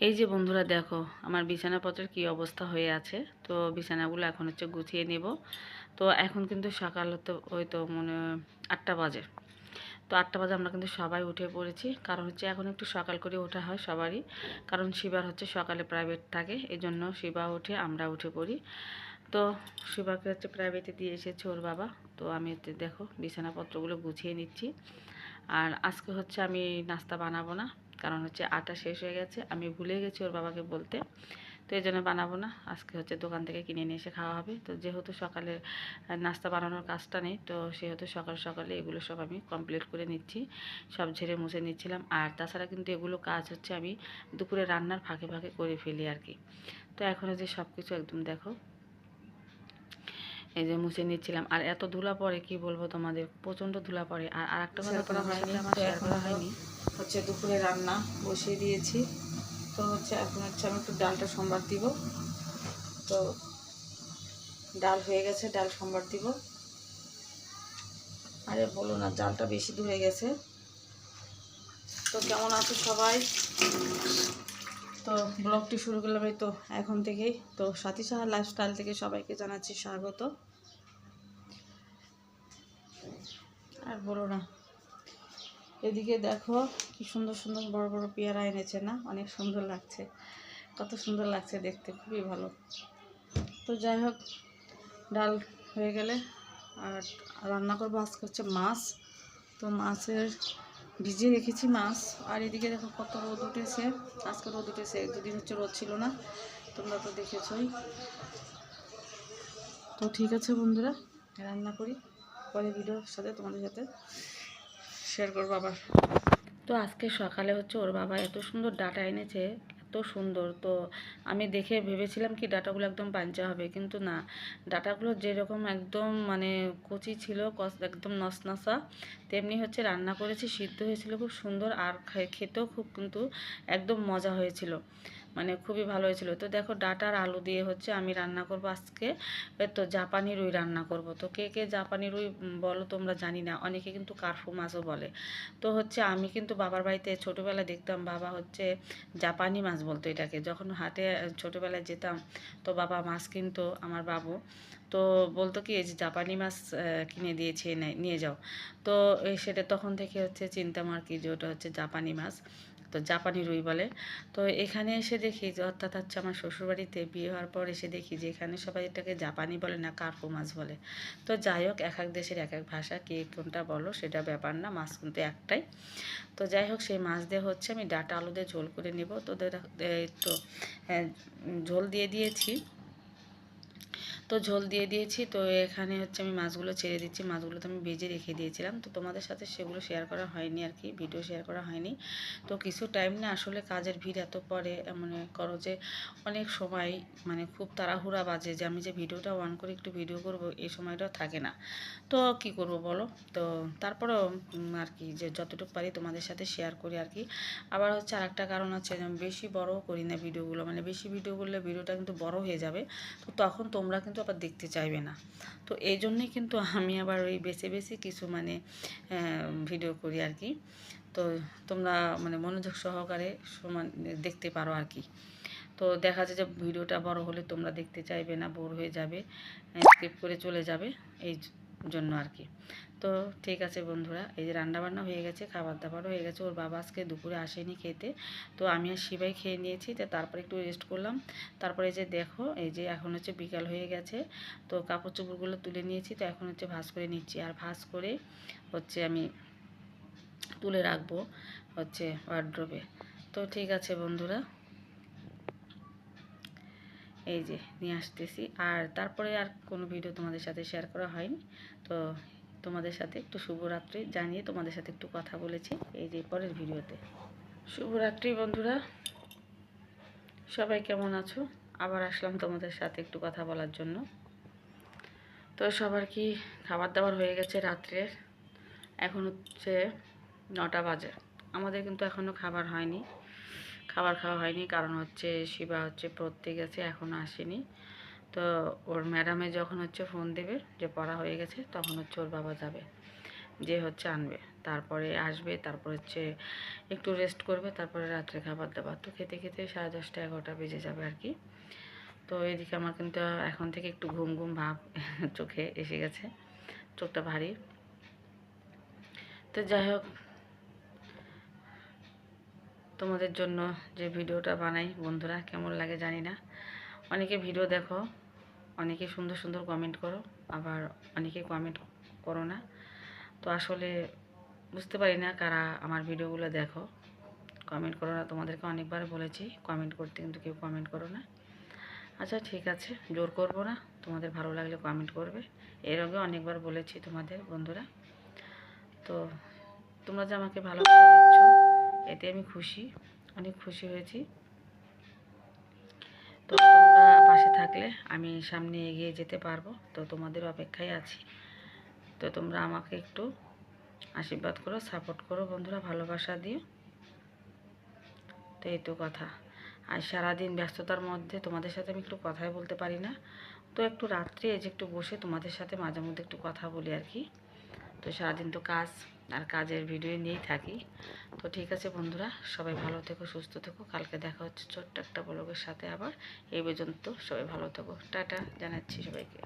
এই যে বন্ধুরা দেখো, আমার বিছানাপত্রের কি অবস্থা হয়ে আছে। তো বিছানাগুলো এখন হচ্ছে গুছিয়ে নেব। তো এখন কিন্তু সকাল হতে, ওই তো মনে আটটা বাজে। তো আটটা বাজে আমরা কিন্তু সবাই উঠে পড়েছি। কারণ হচ্ছে এখন একটু সকাল করে ওঠা হয় সবারই। কারণ শিবার হচ্ছে সকালে প্রাইভেট থাকে এই জন্য শিবা উঠে আমরা উঠে পড়ি। তো শিবাকে হচ্ছে প্রাইভেটে দিয়ে এসেছে ওর বাবা। তো আমি হচ্ছে দেখো বিছানাপত্রগুলো গুছিয়ে নিচ্ছি। আর আজকে হচ্ছে আমি নাস্তা বানাবো না। কারণ হচ্ছে আটা শেষ হয়ে গেছে আমি ভুলে গেছি ওর বাবাকে বলতে। তো এই জন্য বানাবো না আজকে হচ্ছে দোকান থেকে কিনে নিয়ে এসে খাওয়া হবে। তো যেহেতু সকালে নাস্তা বানানোর কাজটা নেই তো সেহেতু সকাল সকালে এগুলো সব আমি কমপ্লিট করে নিচ্ছি সব ঝেড়ে মুছে নিচ্ছিলাম। আর তাছাড়া কিন্তু এগুলো কাজ হচ্ছে আমি দুপুরে রান্নার ফাঁকে ফাঁকে করে ফেলি আর কি। তো এখনও যে সব কিছু একদম দেখো এই যে মুছে নিচ্ছিলাম। আর এত ধুলা পড়ে কি বলব তোমাদের? প্রচণ্ড ধুলা পড়ে। আর আরেকটা কথা করা হয়নি আমার শেয়ার করা হয়নি। হচ্ছে দুপুরে রান্না বসিয়ে দিয়েছি। তো হচ্ছে এখন হচ্ছে আমি একটু ডালটা সম্বার দিব। তো ডাল হয়ে গেছে, ডাল সম্বার দিব। আরে বলো না, ডালটা বেশি দূরে গেছে। তো কেমন আছো সবাই? তো ব্লগটি শুরু করলাম এই তো এখন থেকেই। তো সাথী সাহা লাইফস্টাইল থেকে সবাইকে জানাচ্ছি স্বাগত। আর বলো না এদিকে দেখো কি সুন্দর সুন্দর বড় বড় পেয়ারা এনেছে না? অনেক সুন্দর লাগছে। কত সুন্দর লাগছে দেখতে, খুবই ভালো। তো যাই হোক, ডাল হয়ে গেলে আর রান্না করব। আজকে হচ্ছে মাছ। তো মাছের ভিজিয়ে রেখেছি মাছ। আর এদিকে দেখো কত রোদ উঠেছে। আজকে রোদ উঠেছে, দুদিন হচ্ছে রোদ ছিল না। তোমরা তো দেখেছই। তো ঠিক আছে বন্ধুরা, রান্না করি। পরে ভিডিওর সাথে তোমাদের সাথে শেয়ার করব আবার। তো আজকে সকালে হচ্ছে ওর বাবা এত সুন্দর ডাটা এনেছে, এত সুন্দর। তো আমি দেখে ভেবেছিলাম কি ডাটাগুলো একদম পাঞ্চা হবে, কিন্তু না। ডাটাগুলো যেরকম একদম মানে কচি ছিল একদম নসনসা, তেমনি হচ্ছে রান্না করেছি, সিদ্ধ হয়েছিল খুব সুন্দর, আর খেতেও খুব কিন্তু একদম মজা হয়েছিল। মানে খুবই ভালো হয়েছিল। তো দেখো ডাটার আলু দিয়ে হচ্ছে আমি রান্না করব আজকে। তো জাপানি রুই রান্না করব। তো কে কে জাপানি রুই বলো তোমরা জানি না, অনেকে কিন্তু কার্ফু মাছও বলে। তো হচ্ছে আমি কিন্তু বাবার বাড়িতে ছোটোবেলায় দেখতাম বাবা হচ্ছে জাপানি মাছ বলতো এটাকে। যখন হাটে ছোটোবেলায় যেতাম তো বাবা মাছ কিনতো আমার বাবু। তো বলতো কি, এই যে জাপানি মাছ কিনে দিয়েছে নিয়ে যাও। তো সেটা তখন থেকে হচ্ছে চিন্তাম আর কি যে ওটা হচ্ছে জাপানি মাছ। তো জাপানি রুই বলে। তো এখানে এসে দেখি যে অর্থাৎ হচ্ছে আমার শ্বশুরবাড়িতে বিয়ে হওয়ার পর এসে দেখি যে এখানে সবাই এটাকে জাপানি বলে না কার্পো মাছ বলে। তো যাই হোক এক এক দেশের এক এক ভাষা কে কোনটা বলো সেটা ব্যাপার না মাছ কিন্তু একটাই। তো যাই হোক সেই মাছ দিয়ে হচ্ছে আমি ডাটা আলু দিয়ে ঝোল করে নেব। তো তো হ্যাঁ, ঝোল দিয়ে দিয়েছি। তো ঝোল দিয়ে দিয়েছি। তো এখানে হচ্ছে আমি মাছগুলো ছেড়ে দিচ্ছি। মাছগুলো তো আমি ভেজে রেখে দিয়েছিলাম। তো তোমাদের সাথে সেগুলো শেয়ার করা হয়নি আর কি ভিডিও শেয়ার করা হয়নি। তো কিছু টাইম না আসলে কাজের ভিড় এত পরে মনে করো যে অনেক সময় মানে খুব তাড়াহুড়া বাজে যে আমি যে ভিডিওটা অন করে একটু ভিডিও করব এই সময়টাও থাকে না। তো কি করব বলো? তো তারপরেও আর কি যে যতটুকু পারি তোমাদের সাথে শেয়ার করি আর কি আবার হচ্ছে আর একটা কারণ যে বেশি বড়ও করি না ভিডিওগুলো মানে বেশি ভিডিও করলে ভিডিওটা কিন্তু বড় হয়ে যাবে। তো তখন তোমরা কিন্তু আবার দেখতে চাইবে না। তো এই জন্যই কিন্তু আমি আবার ওই বেছে বেছে কিছু মানে ভিডিও করি আর কি। তো তোমরা মানে মনোযোগ সহকারে সমান দেখতে পারো আর কি। তো দেখা যায় যে ভিডিওটা বড় হলে তোমরা দেখতে চাইবে না বোর হয়ে যাবে স্কিপ করে চলে যাবে। এই জন্য আর কি। তো ঠিক আছে বন্ধুরা, এই যে রান্নাবান্না হয়ে গেছে খাবার দাবারও হয়ে গেছে। ওর বাবা আজকে দুপুরে আসেনি খেতে। তো আমি আর শিবাই খেয়ে নিয়েছি, তো তারপরে একটু রেস্ট করলাম। তারপরে এই যে দেখো, এই যে এখন হচ্ছে বিকাল হয়ে গেছে। তো কাপড় চোপড়গুলো তুলে নিয়েছি, তো এখন হচ্ছে ভাঁজ করে নিচ্ছি। আর ভাঁজ করে হচ্ছে আমি তুলে রাখব হচ্ছে ওয়ার্ড্রোবে তো ঠিক আছে বন্ধুরা। এই যে, নিয়ে আসতেছি। আর তারপরে আর কোনো ভিডিও তোমাদের সাথে শেয়ার করা হয়নি। তো তোমাদের সাথে একটু শুভরাত্রি জানিয়ে তোমাদের সাথে একটু কথা বলেছি এই যে পরের ভিডিওতে। শুভরাত্রি বন্ধুরা। সবাই কেমন আছো? আবার আসলাম তোমাদের সাথে একটু কথা বলার জন্য। তো সবার কি খাবার দাবার হয়ে গেছে রাত্রের? এখন হচ্ছে নটা বাজে। আমাদের কিন্তু এখনও খাবার হয়নি। খাবার খাওয়া হয়নি, কারণ হচ্ছে শিবা হচ্ছে পড়তে গেছে এখনও আসেনি। তো ওর ম্যাডামে যখন হচ্ছে ফোন দেবে যে পড়া হয়ে গেছে, তখন হচ্ছে ওর বাবা যাবে, যে হচ্ছে আনবে। তারপরে আসবে, তারপর হচ্ছে একটু রেস্ট করবে, তারপরে রাত্রে খাবার দাবার। তো খেতে খেতে সাড়ে দশটা এগারোটা বেজে যাবে আর কি। তো এদিকে আমার কিন্তু এখন থেকে একটু ঘুম ঘুম ভাব চোখে এসে গেছে, চোখটা ভারী। তো যাই হোক তোমাদের জন্য যে ভিডিওটা বানাই, বন্ধুরা কেমন লাগে জানি না। অনেকে ভিডিও দেখো, অনেকে সুন্দর সুন্দর কমেন্ট করো, আবার অনেকে কমেন্ট করো না। তো আসলে বুঝতে পারি না কারা আমার ভিডিওগুলো দেখো। কমেন্ট করো না, তোমাদেরকে অনেকবার বলেছি কমেন্ট করতে কিন্তু কেউ কমেন্ট করো না। আচ্ছা ঠিক আছে, জোর করব না, তোমাদের ভালো লাগলে কমেন্ট করবে। এর আগে অনেকবার বলেছি তোমাদের, বন্ধুরা। তো তোমরা যে আমাকে ভালোবাসা দিচ্ছ এতে আমি খুশি, অনেক খুশি হয়েছি। তো তোমরা পাশে থাকলে আমি সামনে এগিয়ে যেতে পারব। তো তোমাদের অপেক্ষায় আছি। তো তোমরা আমাকে একটু আশীর্বাদ করো, সাপোর্ট করো বন্ধুরা, ভালোবাসা দিও। তো এই তো কথা। আর সারাদিন ব্যস্ততার মধ্যে তোমাদের সাথে আমি একটু কথাই বলতে পারি না। তো একটু রাত্রে এই যে একটু বসে তোমাদের সাথে মাঝে মধ্যে একটু কথা বলি আর কি। তো সারাদিন তো কাজ আর কাজের ভিডিও নিয়েই থাকি। তো ঠিক আছে বন্ধুরা, সবাই ভালো থেকো, সুস্থ থেকো। কালকে দেখা হচ্ছে ছোট্ট একটা ব্লগের সাথে আবার। এই পর্যন্ত সবাই ভালো থেকো। টাটা, জানাচ্ছি সবাইকে।